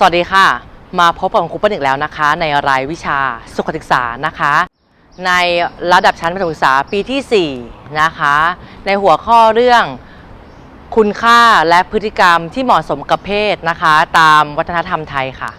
สวัสดีค่ะ มาพบกับครูเปิ้ลอีกแล้วนะคะ ในรายวิชาสุขศึกษานะคะ ในระดับชั้นประถมศึกษาปีที่ 4 นะคะ ในหัวข้อเรื่องคุณค่าและพฤติกรรมที่เหมาะสมกับเพศนะคะ ตามวัฒนธรรมไทยค่ะ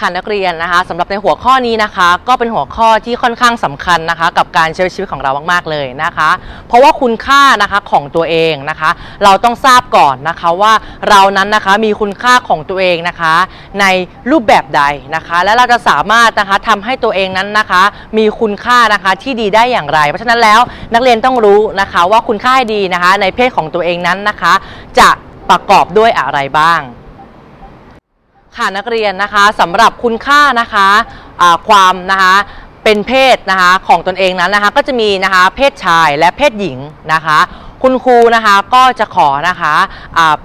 ค่ะนักเรียนนะคะสำหรับในหัวข้อนี้นะคะ ก็เป็นหัวข้อที่ค่อนข้างสำคัญนะคะ กับการใช้ชีวิตของเรามากๆเลยนะคะ เพราะว่าคุณค่านะคะของตัวเองนะคะ เราต้องทราบก่อนนะคะว่าเรานั้นนะคะมีคุณค่าของตัวเองนะคะ ในรูปแบบใดนะคะ และเราจะสามารถนะคะทำให้ตัวเองนั้นนะคะ มีคุณค่านะคะที่ดีได้อย่างไร เพราะฉะนั้นแล้วนักเรียนต้องรู้นะคะว่าคุณค่าดีนะคะ ในเพศของตัวเองนั้นนะคะ จะประกอบด้วยอะไรบ้าง ค่ะนักเรียนนะคะสำหรับคุณค่านะคะอ่าความนะคะเป็นเพศนะคะของตนเองนั้นนะคะก็จะมีนะคะเพศชายและเพศหญิงนะคะ คุณครูนะคะก็จะขอนะคะอา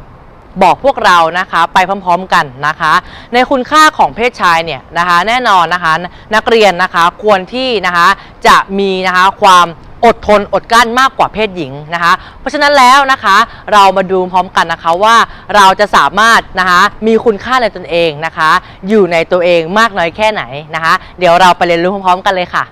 บอกพวกเรานะคะไปพร้อมๆกันนะคะ ในคุณค่าของเพศชายเนี่ยนะคะแน่นอนนะคะนักเรียนนะคะควรที่นะคะจะมีนะคะความ อดทนอดกลั้นมากกว่าเพศหญิงนะคะ เพราะฉะนั้นแล้วนะคะเรามาดูพร้อมกันนะคะว่าเราจะสามารถนะคะมีคุณค่าในตนเองนะคะ อยู่ในตัวเองมากน้อยแค่ไหนนะคะ เดี๋ยวเราไปเรียนรู้พร้อมๆกันเลยค่ะ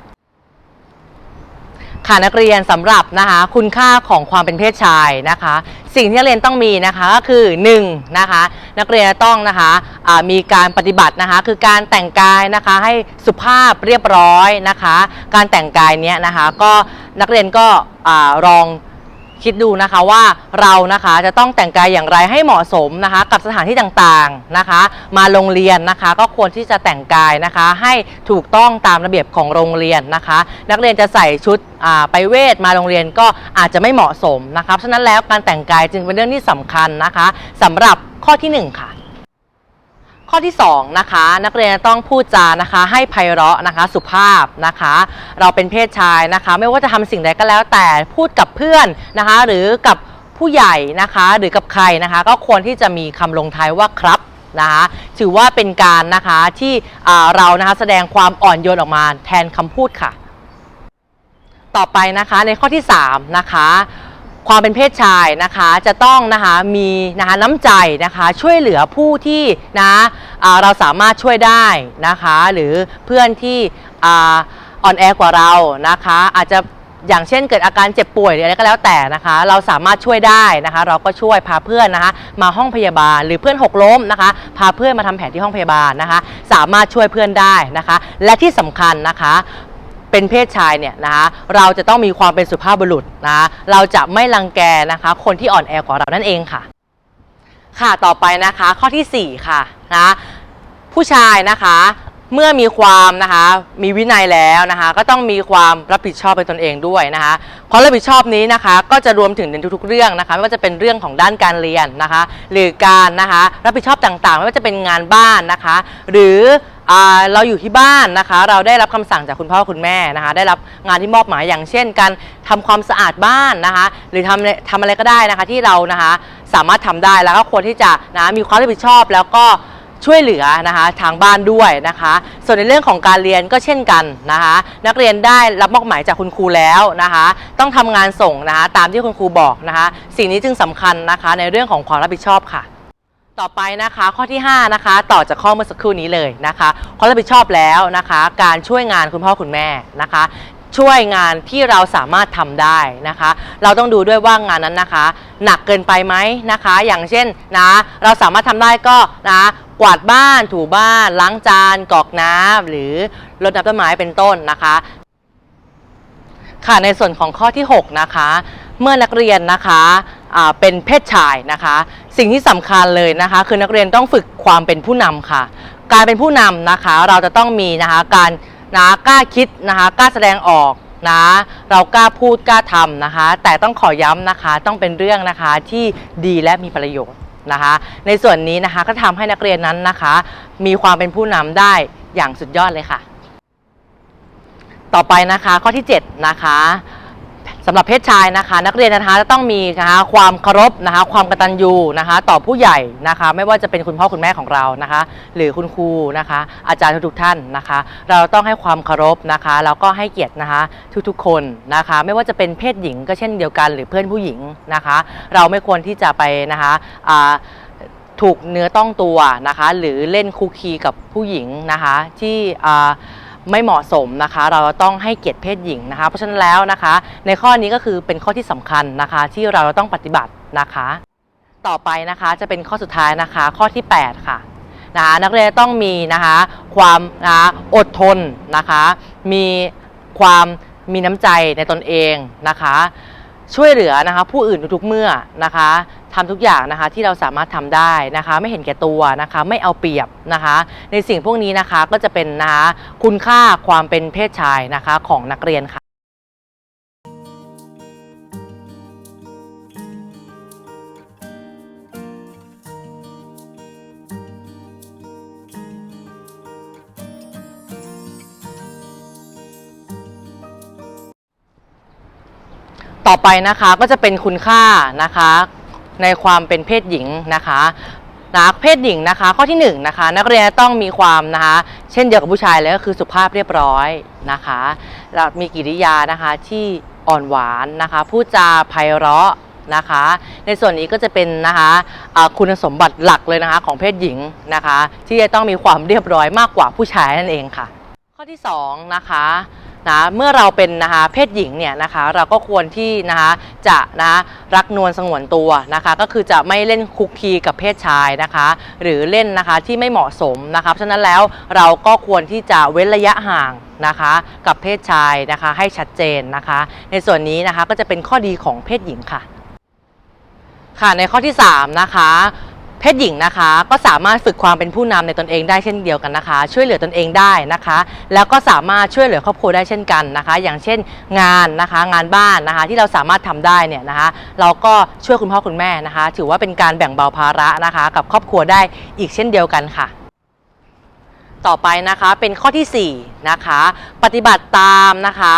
ค่ะนักเรียนสำหรับนะคะคุณค่าของความเป็นเพศชายนะคะ สิ่งที่นักเรียนต้องมีนะคะก็คือ1นะคะนักเรียนต้องนะคะมีการปฏิบัตินะคะคือการแต่งกายนะคะให้สุภาพเรียบร้อยนะคะ การแต่งกายเนี้ยนะคะก็ นักเรียนก็อลองคิดดูนะคะว่าเรานะคะจะต้องแต่งกายอย่างไรให้เหมาะสมนะคะ กับสถานที่ต่างๆนะคะ มาโรงเรียนนะคะ ก็ควรที่จะแต่งกายนะคะ ให้ถูกต้องตามระเบียบของโรงเรียนนะคะ นักเรียนจะใส่ชุดไปเวทมาโรงเรียนก็อาจจะไม่เหมาะสมนะคะเพราะฉะนั้นแล้วการแต่งกายจึงเป็นเรื่องที่สำคัญนะคะสำหรับข้อที่หนึ่งค่ะ ข้อที่2นะคะนักเรียนต้องพูดจานะคะให้ไพเราะนะคะสุภาพนะคะ เราเป็นเพศชายนะคะ ไม่ว่าจะทำสิ่งใดก็แล้วแต่พูดกับเพื่อนนะคะ หรือกับผู้ใหญ่นะคะหรือกับใครนะคะ ก็ควรที่จะมีคำลงท้ายว่าครับนะคะถือว่าเป็นการนะคะที่เรานะคะแสดงความอ่อนโยนออกมาแทนคำพูดค่ะ ต่อไปนะคะในข้อที่3นะคะ ความเป็นเพศชายนะคะจะต้องนะคะมีนะคะน้ำใจนะคะช่วยเหลือผู้ที่นะอ่าเราสามารถช่วยได้นะคะหรือเพื่อนที่อ่อนแอกว่าเรานะคะ อาจจะอย่างเช่นเกิดอาการเจ็บป่วยหรืออะไรก็แล้วแต่นะคะ เราสามารถช่วยได้นะคะ เราก็ช่วยพาเพื่อนนะคะ มาห้องพยาบาลหรือเพื่อนหกล้มนะคะ พาเพื่อนมาทำแผนที่ห้องพยาบาลนะคะ สามารถช่วยเพื่อนได้นะคะ และที่สำคัญนะคะ เป็นเพศชายเนี่ยนะคะเราจะต้องมีความเป็นสุภาพบุรุษนะะเราจะไม่รังแกนะคะ คนที่อ่อนแอกว่าเรานั่นเองค่ะ ค่ะต่อไปนะคะข้อทีสี่ 4 ค่ะนะผู้ชายนะคะเมื่อมีความนะคะมีวินัยแล้วนะคะ ก็ต้องมีความรับผิดชอบเป็นตนเองด้วยนะคะความรับผิดชอบนี้นะคะก็จะรวมถึงในทุกๆเรื่องนะคะไม่ว่าจะเป็นเรื่องของด้านการเรียนนะคะ หรือการนะคะรับผิดชอบต่างๆ ไม่ว่าจะเป็นงานบ้านนะคะ หรือ อ่าเราอยู่ที่บ้านนะคะ เราได้รับคำสั่งจากคุณพ่อคุณแม่นะคะ ได้รับงานที่มอบหมายอย่างเช่น การทำความสะอาดบ้านนะคะ หรือทำทำอะไรก็ได้นะคะที่เรานะคะสามารถทำได้แล้วก็ควรที่จะนะมีความรับผิดชอบแล้วก็ช่วยเหลือนะคะทางบ้านด้วยนะคะ ส่วนในเรื่องของการเรียนก็เช่นกันนะคะ นักเรียนได้รับมอบหมายจากคุณครูแล้วนะคะ ต้องทำงานส่งนะคะตามที่คุณครูบอกนะคะ สิ่งนี้จึงสำคัญนะคะในเรื่องของความรับผิดชอบค่ะ ต่อไปนะคะข้อที่ 5 นะคะ ต่อจากข้อเมื่อสักครู่นี้เลยนะคะความรับผิดชอบแล้วนะคะ การช่วยงานคุณพ่อคุณแม่นะคะ ช่วยงานที่เราสามารถทำได้นะคะ เราต้องดูด้วยว่างานนั้นนะคะ หนักเกินไปไหมนะคะ อย่างเช่นนะ เราสามารถทำได้ก็นะกวาดบ้านถูบ้านล้างจานกรอกน้ำหรือรดน้ำต้นไม้เป็นต้นนะคะ ค่ะในส่วนของข้อที่ 6 นะคะ เมื่อนักเรียนนะคะ เป็นเพศชายนะคะ สิ่งที่สำคัญเลยนะคะ คือนักเรียนต้องฝึกความเป็นผู้นำค่ะ การเป็นผู้นำนะคะ เราจะต้องมีนะคะการนะกล้าคิดนะคะกล้าแสดงออกนะเรากล้าพูดกล้าทำนะคะ แต่ต้องขอย้ำนะคะต้องเป็นเรื่องนะคะที่ดีและมีประโยชน์นะคะ ในส่วนนี้นะคะก็ทำให้นักเรียนนั้นนะคะ มีความเป็นผู้นำได้อย่างสุดยอดเลยค่ะ ต่อไปนะคะข้อที่ 7 นะคะ สำหรับเพศชายนะคะ นักเรียนนะคะจะต้องมีนะคะความเคารพนะคะ ความกตัญญูนะคะ ต่อผู้ใหญ่นะคะ ไม่ว่าจะเป็นคุณพ่อคุณแม่ของเรานะคะ หรือคุณครูนะคะ อาจารย์ทุกๆท่านนะคะ เราต้องให้ความเคารพนะคะแล้วก็ให้เกียรตินะคะทุกๆคนนะคะ ไม่ว่าจะเป็นเพศหญิงก็เช่นเดียวกัน หรือเพื่อนผู้หญิงนะคะ เราไม่ควรที่จะไปนะคะถูกเนื้อต้องตัวนะคะ หรือเล่นคุกคีกับผู้หญิงนะคะ ที่ ไม่เหมาะสมนะคะ เราต้องให้เกียรติเพศหญิงนะคะ เพราะฉะนั้นแล้วนะคะ ในข้อนี้ก็คือเป็นข้อที่สำคัญนะคะ ที่เราต้องปฏิบัตินะคะ ต่อไปนะคะจะเป็นข้อสุดท้ายนะคะ ข้อที่ 8 ค่ะนะคะนักเรียนต้องมีนะคะความนะคะอดทนนะคะ มีความมีน้ำใจในตนเองนะคะ ช่วยเหลือนะคะ ผู้อื่นทุกๆเมื่อนะคะทำทุกอย่างนะคะที่เราสามารถทำได้นะคะ ไม่เห็นแก่ตัวนะคะ ไม่เอาเปรียบนะคะ ในสิ่งพวกนี้นะคะก็จะเป็นนะคะคุณค่าความเป็นเพศชายนะคะของนักเรียนค่ะ ต่อไปนะคะก็จะเป็นคุณค่านะคะในความเป็นเพศหญิงนะคะนะเพศหญิงนะคะ ข้อที่หนึ่งนะคะนักเรียนต้องมีความนะคะเช่นเดียวกับผู้ชายเลยก็คือสุภาพเรียบร้อยนะคะแล้วมีกิริยานะคะที่อ่อนหวานนะคะพูดจาไพเราะนะคะ ในส่วนนี้ก็จะเป็นนะคะคุณสมบัติหลักเลยนะคะของเพศหญิงนะคะ ที่จะต้องมีความเรียบร้อยมากกว่าผู้ชายนั่นเองค่ะ ข้อที่สองนะคะ นะเมื่อเราเป็นนะคะเพศหญิงเนี่ยนะคะเราก็ควรที่นะคะจะนะรักนวลสงวนตัวนะคะก็คือจะไม่เล่นคุกคีกับเพศชายนะคะ หรือเล่นนะคะที่ไม่เหมาะสมนะคะเพราะฉะนั้นแล้วเราก็ควรที่จะเว้นระยะห่างนะคะกับเพศชายนะคะให้ชัดเจนนะคะ ในส่วนนี้นะคะก็จะเป็นข้อดีของเพศหญิงค่ะค่ะในข้อที่3นะคะ เพศหญิงนะคะ ก็สามารถฝึกความเป็นผู้นำในตนเองได้เช่นเดียวกันนะคะ ช่วยเหลือตนเองได้นะคะ แล้วก็สามารถช่วยเหลือครอบครัวได้เช่นกันนะคะ อย่างเช่นงานนะคะ งานบ้านนะคะที่เราสามารถทำได้เนี่ยนะคะ เราก็ช่วยคุณพ่อคุณแม่นะคะ ถือว่าเป็นการแบ่งเบาภาระนะคะ กับครอบครัวได้อีกเช่นเดียวกันค่ะ ต่อไปนะคะเป็นข้อทีสี่4นะคะปฏิบัติตามนะคะ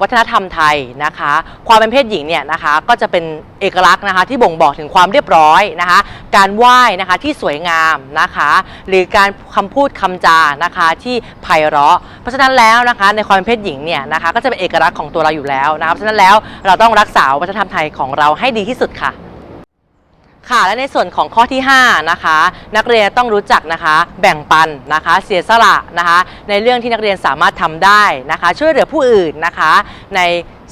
วัฒนธรรมไทยนะคะ ความเป็นเพศหญิงเนี่ยนะคะก็จะเป็นเอกลักษณ์นะคะที่บ่งบอกถึงความเรียบร้อยนะคะ การไหว้นะคะที่สวยงามนะคะ หรือการคำพูดคำจานะคะที่ไพเราะ เพราะฉะนั้นแล้วนะคะในความเป็นเพศหญิงเนี่ยนะคะก็จะเป็นเอกลักษณ์ของตัวเราอยู่แล้วนะคะเพราะฉะนั้นแล้วเราต้องรักษาวัฒนธรรมไทยของเราให้ดีที่สุดค่ะ ค่ะและในส่วนของข้อที่ 5 นะคะ นักเรียนต้องรู้จักนะคะ แบ่งปันนะคะ เสียสละนะคะ ในเรื่องที่นักเรียนสามารถทำได้นะคะ ช่วยเหลือผู้อื่นนะคะ ใน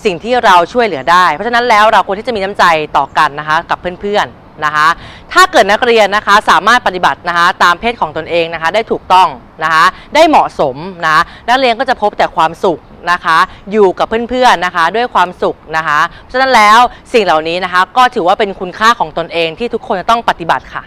สิ่งที่เราช่วยเหลือได้ เพราะฉะนั้นแล้วเราควรที่จะมีน้ำใจต่อกันนะคะ กับเพื่อนๆ นะคะ ถ้าเกิดนักเรียนนะคะสามารถปฏิบัตินะคะตามเพศของตนเองนะคะ ได้ถูกต้องนะคะ ได้เหมาะสมนะนักเรียนก็จะพบแต่ความสุขนะคะ อยู่กับเพื่อนๆนะคะ ด้วยความสุขนะคะเพราะฉะนั้นแล้วสิ่งเหล่านี้นะคะ ก็ถือว่าเป็นคุณค่าของตนเองที่ทุกคนจะต้องปฏิบัติค่ะ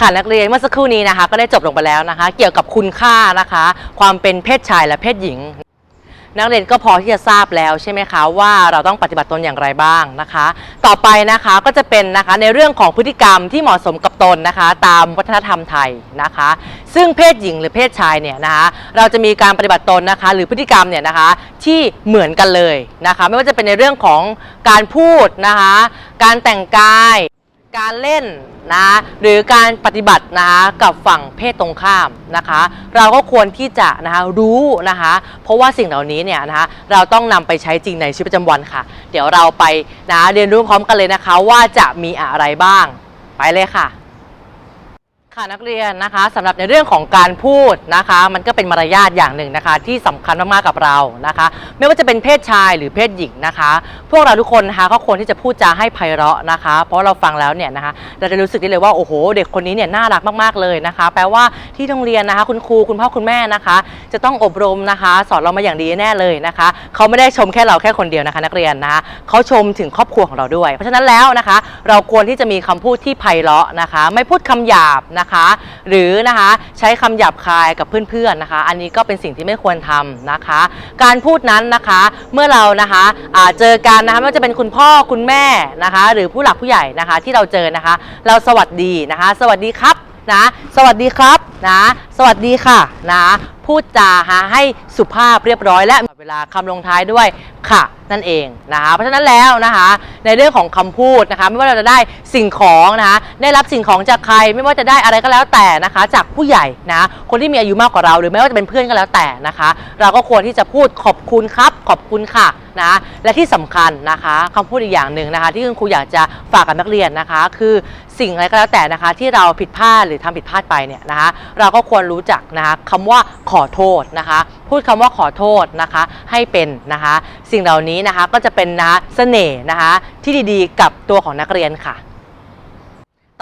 ค่ะนักเรียนเมื่อสักครู่นี้นะคะ ก็ได้จบลงไปแล้วนะคะ เกี่ยวกับคุณค่านะคะ ความเป็นเพศชายและเพศหญิง นักเรียนก็พอที่จะทราบแล้วใช่ไหมคะว่าเราต้องปฏิบัติตนอย่างไรบ้างนะคะ ต่อไปนะคะก็จะเป็นนะคะในเรื่องของพฤติกรรมที่เหมาะสมกับตนนะคะ ตามวัฒนธรรมไทยนะคะ ซึ่งเพศหญิงหรือเพศชายเนี่ยนะคะเราจะมีการปฏิบัติตนนะคะ หรือพฤติกรรมเนี่ยนะคะที่เหมือนกันเลยนะคะ ไม่ว่าจะเป็นในเรื่องของการพูดนะคะ การแต่งกาย การเล่นนะหรือการปฏิบัตินะคะกับฝั่งเพศตรงข้ามนะคะ เราก็ควรที่จะนะคะรู้นะคะ เพราะว่าสิ่งเหล่านี้เนี่ยนะคะเราต้องนำไปใช้จริงในชีวิตประจำวันค่ะ เดี๋ยวเราไปนะเรียนรู้พร้อมกันเลยนะคะว่าจะมีอะไรบ้างไปเลยค่ะ ค่ะนักเรียนนะคะสำหรับในเรื่องของการพูดนะคะ มันก็เป็นมารยาทอย่างหนึ่งนะคะ ที่สำคัญมากๆกับเรานะคะ ไม่ว่าจะเป็นเพศชายหรือเพศหญิงนะคะ พวกเราทุกคนนะคะก็ควรที่จะพูดจาให้ไพเราะนะคะ เพราะเราฟังแล้วเนี่ยนะคะเราจะรู้สึกได้เลยว่าโอ้โห เด็กคนนี้เนี่ยน่ารักมากๆเลยนะคะ แปลว่าที่โรงเรียนนะคะ คุณครูคุณพ่อคุณแม่นะคะ จะต้องอบรมนะคะ สอนเรามาอย่างดีแน่เลยนะคะเขาไม่ได้ชมแค่เราแค่คนเดียวนะคะ นักเรียนนะคะเขาชมถึงครอบครัวของเราด้วย เพราะฉะนั้นแล้วนะคะ เราควรที่จะมีคำพูดที่ไพเราะนะคะ ไม่พูดคำหยาบนะคะ หรือนะคะใช้คำหยาบคายกับเพื่อนๆนะคะ อันนี้ก็เป็นสิ่งที่ไม่ควรทำนะคะ การพูดนั้นนะคะเมื่อเรานะคะเจอกันนะคะไม่ว่าจะเป็นคุณพ่อคุณแม่นะคะ หรือผู้หลักผู้ใหญ่นะคะที่เราเจอนะคะ เราสวัสดีนะคะ สวัสดีครับนะสวัสดีครับนะสวัสดีค่ะนะพูดจาฮะให้สุภาพเรียบร้อย และเวลาคำลงท้ายด้วยค่ะ นั่นเองนะคะเพราะฉะนั้นแล้วนะคะในเรื่องของคำพูดนะคะไม่ว่าเราจะได้สิ่งของนะคะได้รับสิ่งของจากใครไม่ว่าจะได้อะไรก็แล้วแต่นะคะ จากผู้ใหญ่นะคนที่มีอายุมากกว่าเรา หรือไม่ว่าจะเป็นเพื่อนก็แล้วแต่นะคะ เราก็ควรที่จะพูดขอบคุณครับขอบคุณค่ะนะและที่สำคัญนะคะคำพูดอีกอย่างหนึ่งนะคะ ที่คุณครูอยากจะฝากกับนักเรียนนะคะ คือสิ่งอะไรก็แล้วแต่นะคะ ที่เราผิดพลาดหรือทำผิดพลาดไปเนี่ยนะคะ เราก็ควรรู้จักนะคะคำว่าขอโทษนะคะพูดคำว่าขอโทษนะคะให้เป็นนะคะ สิ่งเหล่านี้นะคะก็จะเป็นนะเสน่ห์นะคะที่ดีๆ กับตัวของนักเรียนค่ะ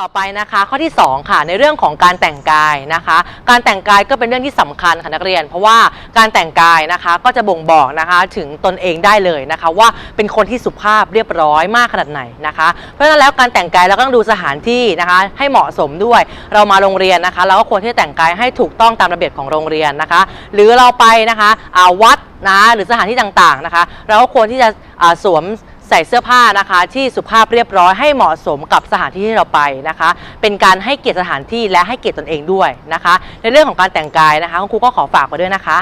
ต่อไปนะคะข้อที่ 2 ค่ะในเรื่องของการแต่งกายนะคะ การแต่งกายก็เป็นเรื่องที่สำคัญค่ะนักเรียน เพราะว่าการแต่งกายนะคะก็จะบ่งบอกนะคะถึงตนเองได้เลยนะคะ ว่าเป็นคนที่สุภาพเรียบร้อยมากขนาดไหนนะคะ เพราะฉะนั้นแล้วการแต่งกายเราก็ต้องดูสถานที่นะคะ ให้เหมาะสมด้วย เรามาโรงเรียนนะคะ เราก็ควรที่จะแต่งกายให้ถูกต้องตามระเบียบของโรงเรียนนะคะ หรือเราไปนะคะอาวัดนะหรือสถานที่ต่างๆนะคะ เราก็ควรที่จะสวม ใส่เสื้อผ้านะคะที่สุภาพเรียบร้อยให้เหมาะสมกับสถานที่ที่เราไปนะคะ เป็นการให้เกียรติสถานที่และให้เกียรติตนเองด้วยนะคะ ในเรื่องของการแต่งกายนะคะคุณครูก็ขอฝากไว้ด้วยนะคะ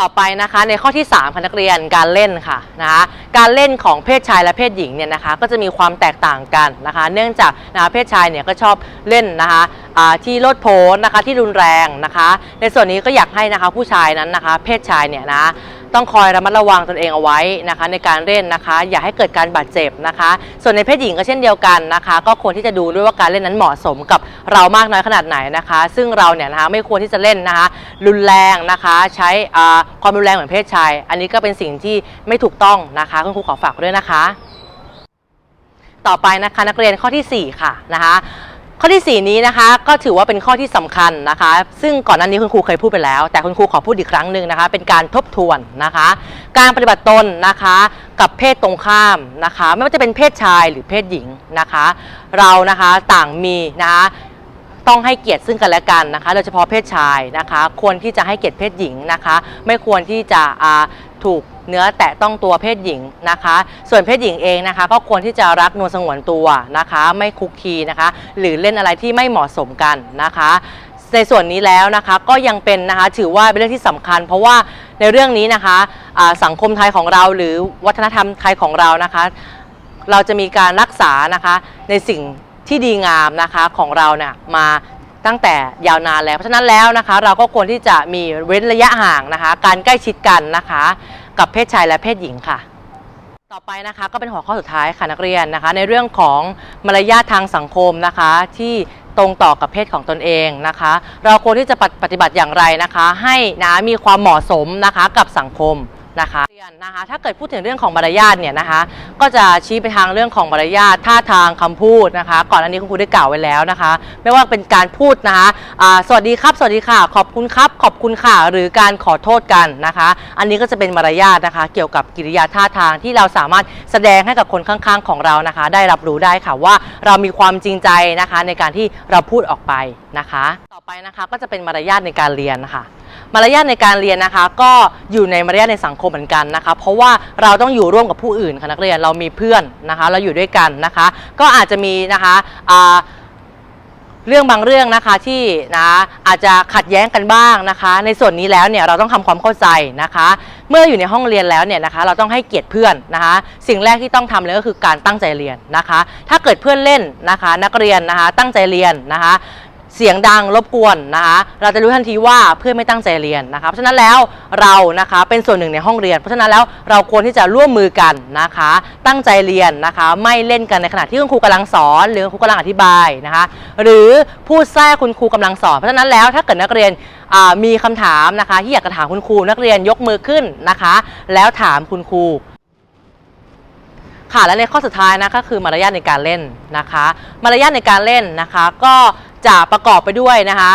ต่อไปนะคะในข้อที่3ค่ะนักเรียนการเล่นค่ะนะคะการเล่นของเพศชายและเพศหญิงเนี่ยนะคะก็จะมีความแตกต่างกันนะคะ เนื่องจากนะคะเพศชายเนี่ยก็ชอบเล่นนะคะที่โลดโผนนะคะที่รุนแรงนะคะ ในส่วนนี้ก็อยากให้นะคะผู้ชายนั้นนะคะ เพศชายเนี่ยนะ ต้องคอยระมัดระวังตนเองเอาไว้นะคะ ในการเล่นนะคะ อย่าให้เกิดการบาดเจ็บนะคะ ส่วนในเพศหญิงก็เช่นเดียวกันนะคะ ก็ควรที่จะดูด้วยว่าการเล่นนั้นเหมาะสมกับเรามากน้อยขนาดไหนนะคะ ซึ่งเราเนี่ยนะคะไม่ควรที่จะเล่นนะคะ รุนแรงนะคะ ใช้อ่าความรุนแรงเหมือนเพศชาย อันนี้ก็เป็นสิ่งที่ไม่ถูกต้องนะคะคุณครูขอฝากด้วยนะคะ ต่อไปนะคะนักเรียนข้อทีสี่4 ค่ะนะคะ ข้อทีสี่ 4 นี้นะคะ ก็ถือว่าเป็นข้อที่สำคัญนะคะ ซึ่งก่อนหน้านี้คุณครูเคยพูดไปแล้ว แต่คุณครูขอพูดอีกครั้งหนึ่งนะคะ เป็นการทบทวนนะคะ การปฏิบัติตนนะคะ กับเพศตรงข้ามนะคะ ไม่ว่าจะเป็นเพศชายหรือเพศหญิงนะคะ เรานะคะต่างมีนะคะต้องให้เกียรติซึ่งกันและกันนะคะโดยเฉพาะเพศชายนะคะ ควรที่จะให้เกียรติเพศหญิงนะคะ ไม่ควรที่จะถูก เนื้อแตะต้องตัวเพศหญิงนะคะ ส่วนเพศหญิงเองนะคะ ก็ควรที่จะรักนวลสงวนตัวนะคะ ไม่คุกคีนะคะ หรือเล่นอะไรที่ไม่เหมาะสมกันนะคะในส่วนนี้แล้วนะคะก็ยังเป็นนะคะถือว่าเป็นเรื่องที่สำคัญ เพราะว่าในเรื่องนี้นะคะสังคมไทยของเราหรือวัฒนธรรมไทยของเรานะคะ เราจะมีการรักษานะคะในสิ่งที่ดีงามนะคะของเราเนี่ยมาตั้งแต่ยาวนานแล้ว เพราะฉะนั้นแล้วนะคะ เราก็ควรที่จะมีเว้นระยะห่างนะคะ การใกล้ชิดกันนะคะ กับเพศชายและเพศหญิงค่ะ ต่อไปนะคะก็เป็นหัวข้อสุดท้ายค่ะนักเรียนนะคะ ในเรื่องของมารยาททางสังคมนะคะ ที่ตรงต่อกับเพศของตนเองนะคะ เราควรที่จะปฏิบัติอย่างไรนะคะ ให้นะมีความเหมาะสมนะคะกับสังคมนะคะ รียนนะคะถ้าเกิดพูดถึงเรื่องของมารยาทเนี่ยนะคะ ก็จะชี้ไปทางเรื่องของมารยาทท่าทางคำพูดนะคะ ก่อนอันนี้คุณครูได้กล่าวไว้แล้วนะคะ ไม่ว่าเป็นการพูดนะคะอ่าสวัสดีครับ สวัสดีค่ะ ขอบคุณครับ ขอบคุณค่ะ หรือการขอโทษกันนะคะ อันนี้ก็จะเป็นมารยาทนะคะ เกี่ยวกับกิริยาท่าทางที่เราสามารถแสดงให้กับคนข้างๆ ของเรานะคะ ได้รับรู้ได้ค่ะว่าเรามีความจริงใจนะคะ ในการที่เราพูดออกไปนะคะ ต่อไปนะคะก็จะเป็นมารยาทในการเรียนนะคะ มารยาทในการเรียนนะคะ ก็อยู่ในมารยาทในสังคมเหมือนกันนะคะ เพราะว่าเราต้องอยู่ร่วมกับผู้อื่นค่ะนักเรียนเรามีเพื่อนนะคะ เราอยู่ด้วยกันนะคะ ก็อาจจะมีนะคะเรื่องบางเรื่องนะคะที่นะอาจจะขัดแย้งกันบ้างนะคะ ในส่วนนี้แล้วเนี่ยเราต้องทำความเข้าใจนะคะ เมื่ออยู่ในห้องเรียนแล้วเนี่ยนะคะเราต้องให้เกียรติเพื่อนนะคะ สิ่งแรกที่ต้องทำเลยก็คือการตั้งใจเรียนนะคะ ถ้าเกิดเพื่อนเล่นนะคะ นักเรียนนะคะตั้งใจเรียนนะคะ เสียงดังรบกวนนะคะเราจะรู้ทันทีว่าเพื่อนไม่ตั้งใจเรียนนะคะเพราะฉะนั้นแล้วเรานะคะเป็นส่วนหนึ่งในห้องเรียน เพราะฉะนั้นแล้วเราควรที่จะร่วมมือกันนะคะ ตั้งใจเรียนนะคะ ไม่เล่นกันในขณะที่คุณครูกำลังสอนหรือคุณครูกำลังอธิบายนะคะหรือพูดแทรกคุณครูกำลังสอน เพราะฉะนั้นแล้วถ้าเกิดนักเรียนมีคำถามนะคะ ที่อยากจะถามคุณครูนักเรียนยกมือขึ้นนะคะ แล้วถามคุณครูค่ะและในข้อสุดท้ายนะก็คือมารยาทในการเล่นนะคะ มารยาทในการเล่นนะคะ ก็ จะประกอบไปด้วยนะคะ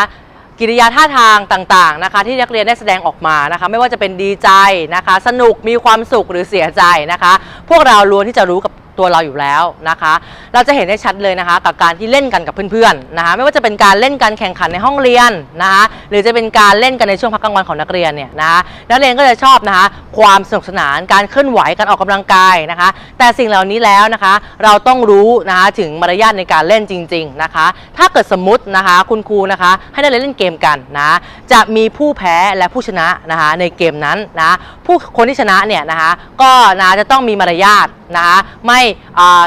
กิริยาท่าทางต่างๆนะคะ ที่นักเรียนได้แสดงออกมานะคะ ไม่ว่าจะเป็นดีใจนะคะ สนุกมีความสุขหรือเสียใจนะคะ พวกเราล้วนที่จะรู้กับ ตัวเราอยู่แล้วนะคะ เราจะเห็นได้ชัดเลยนะคะ กับการที่เล่นกันกับเพื่อนๆนะคะ ไม่ว่าจะเป็นการเล่นการแข่งขันในห้องเรียนนะคะ หรือจะเป็นการเล่นกันในช่วงพักกลางวันของนักเรียนเนี่ยนะคะนักเรียนก็จะชอบนะคะ ความสนุกสนานการเคลื่อนไหวการออกกำลังกายนะคะ แต่สิ่งเหล่านี้แล้วนะคะ เราต้องรู้นะคะถึงมารยาทในการเล่นจริง ๆนะคะ ถ้าเกิดสมมตินะคะคุณครูนะคะ ให้นักเรียนเล่นเกมกันนะจะมีผู้แพ้และผู้ชนะนะคะในเกมนั้นนะผู้คนที่ชนะเนี่ยนะคะก็นะจะต้องมีมารยาทนะคะไม่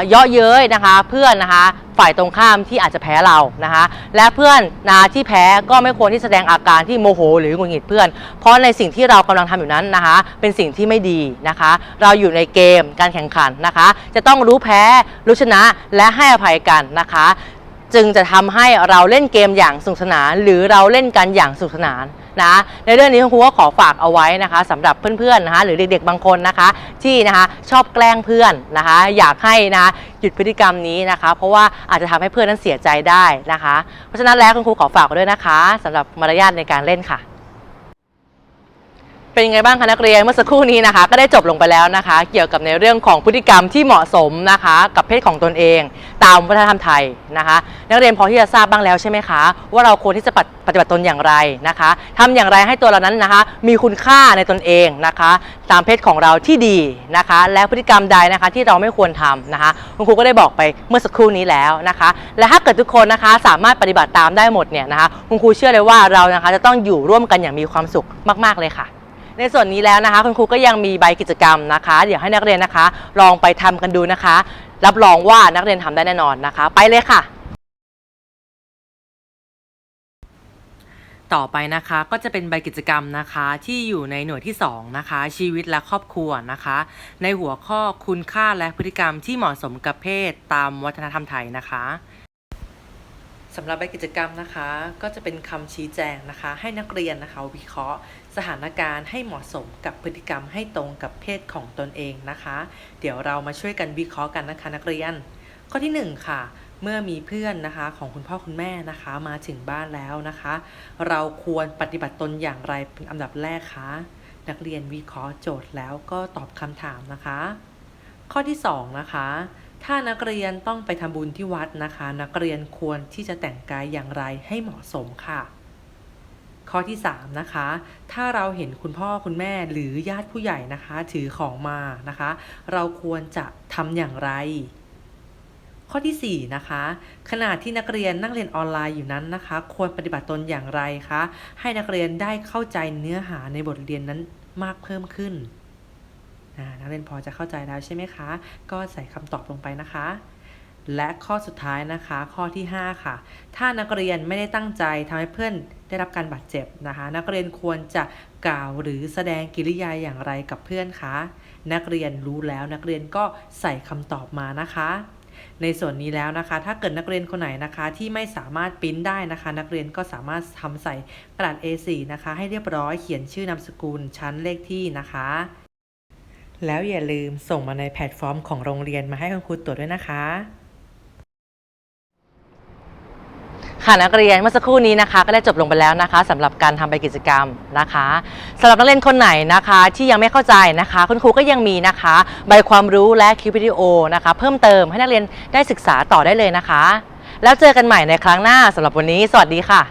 เยาะเย้ยนะคะเพื่อนนะคะฝ่ายตรงข้ามที่อาจจะแพ้เรานะคะและเพื่อนนะที่แพ้ก็ไม่ควรที่แสดงอาการที่โมโห หรือหงุดหงิดเพื่อน เพราะในสิ่งที่เรากำลังทำอยู่นั้นนะคะเป็นสิ่งที่ไม่ดีนะคะ เราอยู่ในเกมการแข่งขันนะคะ จะต้องรู้แพ้รู้ชนะและให้อภัยกันนะคะ จึงจะทำให้เราเล่นเกมอย่างสนุกสนาน หรือเราเล่นกันอย่างสนุกสนาน นะในเรื่องนี้คุณครูก็ขอฝากเอาไว้นะคะสำหรับเพื่อนๆนะคะหรือเด็กๆบางคนนะคะ ที่นะคะชอบแกล้งเพื่อนนะคะ อยากให้นะคะหยุดพฤติกรรมนี้นะคะ เพราะว่าอาจจะทำให้เพื่อนนั้นเสียใจได้นะคะ เพราะฉะนั้นแล้วคุณครูขอฝากไว้ด้วยนะคะสำหรับมารยาทในการเล่นค่ะ เป็นยังไงบ้างคะนักเรียนเมื่อสักครู่นี้นะคะ ก็ได้จบลงไปแล้วนะคะ เกี่ยวกับในเรื่องของพฤติกรรมที่เหมาะสมนะคะ กับเพศของตนเอง ตามวัฒนธรรมไทยนะคะ นักเรียนพอที่จะทราบบ้างแล้วใช่ไหมคะ ว่าเราควรที่จะปฏิบัติตนอย่างไรนะคะทำอย่างไรให้ตัวเรานั้นนะคะ มีคุณค่าในตนเองนะคะ ตามเพศของเราที่ดีนะคะ และพฤติกรรมใดนะคะที่เราไม่ควรทำนะคะคุณครูก็ได้บอกไปเมื่อสักครู่นี้แล้วนะคะ และถ้าเกิดทุกคนนะคะสามารถปฏิบัติตามได้หมดเนี่ยนะคะคุณครูเชื่อเลยว่าเรานะคะจะต้องอยู่ร่วมกันอย่างมีความสุขมาก ๆเลยค่ะ ในส่วนนี้แล้วนะคะ คุณครูก็ยังมีใบกิจกรรมนะคะเดี๋ยวให้นักเรียนนะคะ ลองไปทำกันดูนะคะ รับรองว่านักเรียนทำได้แน่นอนนะคะ ไปเลยค่ะ ต่อไปนะคะก็จะเป็นใบกิจกรรมนะคะที่อยู่ในหน่วยที่ 2 นะคะ ชีวิตและครอบครัวนะคะ ในหัวข้อคุณค่าและพฤติกรรมที่เหมาะสมกับเพศตามวัฒนธรรมไทยนะคะสำหรับใบกิจกรรมนะคะ ก็จะเป็นคำชี้แจงนะคะ ให้นักเรียนนะคะวิเคราะห์ สถานการณ์ให้เหมาะสมกับพฤติกรรมให้ตรงกับเพศของตนเองนะคะ เดี๋ยวเรามาช่วยกันวิเคราะห์กันนะคะนักเรียน ข้อที่ 1 ค่ะเมื่อมีเพื่อนนะคะของคุณพ่อคุณแม่นะคะมาถึงบ้านแล้วนะคะ เราควรปฏิบัติตนอย่างไรเป็นอันดับแรกคะนักเรียนวิเคราะห์โจทย์แล้วก็ตอบคำถามนะคะ ข้อที่ 2 นะคะ ถ้านักเรียนต้องไปทำบุญที่วัดนะคะ นักเรียนควรที่จะแต่งกายอย่างไรให้เหมาะสมค่ะ ข้อที่ 3 นะคะ ถ้าเราเห็นคุณพ่อคุณแม่หรือญาติผู้ใหญ่นะคะ ถือของมานะคะ เราควรจะทำอย่างไร ข้อทีสี่ 4 นะคะ ขณะที่นักเรียนนั่งเรียนออนไลน์อยู่นั้นนะคะ ควรปฏิบัติตนอย่างไรคะ ให้นักเรียนได้เข้าใจเนื้อหาในบทเรียนนั้นมากเพิ่มขึ้นนักเรียนพอจะเข้าใจแล้วใช่ไหมคะ ก็ใส่คำตอบลงไปนะคะ และข้อสุดท้ายนะคะ ข้อที่ 5 ค่ะ ถ้านักเรียนไม่ได้ตั้งใจทำให้เพื่อนได้รับการบาดเจ็บนะคะ นักเรียนควรจะกล่าวหรือแสดงกิริยาอย่างไรกับเพื่อนคะนักเรียนรู้แล้วนักเรียนก็ใส่คำตอบมานะคะในส่วนนี้แล้วนะคะ ถ้าเกิดนักเรียนคนไหนนะคะ ที่ไม่สามารถปริ้นได้นะคะ นักเรียนก็สามารถทำใส่กระดาษ A4 นะคะ ให้เรียบร้อยเขียนชื่อนามสกุลชั้นเลขที่นะคะ แล้วอย่าลืมส่งมาในแพลตฟอร์มของโรงเรียนมาให้คุณครูตรวจด้วยนะคะ ค่ะนักเรียนเมื่อสักครู่นี้นะคะก็ได้จบลงไปแล้วนะคะสำหรับการทำใบกิจกรรมนะคะสำหรับนักเรียนคนไหนนะคะ ที่ยังไม่เข้าใจนะคะ คุณครูก็ยังมีนะคะ ใบความรู้และคลิปวิดีโอนะคะ เพิ่มเติมให้นักเรียนได้ศึกษาต่อได้เลยนะคะ แล้วเจอกันใหม่ในครั้งหน้าสำหรับวันนี้ สวัสดีค่ะ